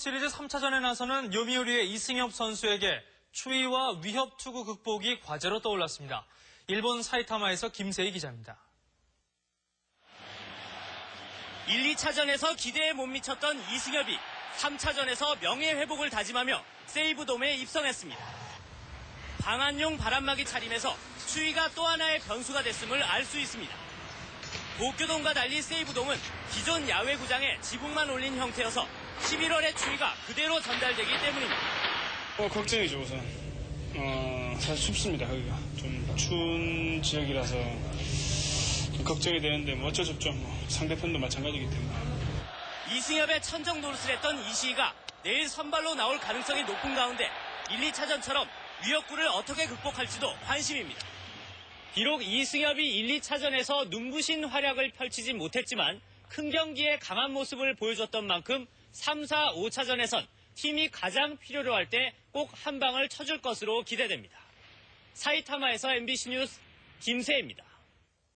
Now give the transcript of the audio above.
시리즈 3차전에 나서는 요미우리의 이승엽 선수에게 추위와 위협 투구 극복이 과제로 떠올랐습니다. 일본 사이타마에서 김세희 기자입니다. 1, 2차전에서 기대에 못 미쳤던 이승엽이 3차전에서 명예 회복을 다짐하며 세이브돔에 입성했습니다. 방한용 바람막이 차림에서 추위가 또 하나의 변수가 됐음을 알 수 있습니다. 도쿄돔과 달리 세이브돔은 기존 야외 구장에 지붕만 올린 형태여서 11월의 추위가 그대로 전달되기 때문입니다. 어, 걱정이죠, 우선. 어, 사실 춥습니다, 거기가. 좀 추운 지역이라서 좀 걱정이 되는데 뭐 어쩔 수 없죠. 뭐 상대편도 마찬가지이기 때문에. 이승엽의 천정 노릇을 했던 이시희가 내일 선발로 나올 가능성이 높은 가운데 1, 2차전처럼 위협구를 어떻게 극복할지도 관심입니다. 비록 이승엽이 1, 2차전에서 눈부신 활약을 펼치진 못했지만 큰 경기에 강한 모습을 보여줬던 만큼 3, 4, 5차전에선 팀이 가장 필요로 할 때 꼭 한 방을 쳐줄 것으로 기대됩니다. 사이타마에서 MBC 뉴스 김세입니다.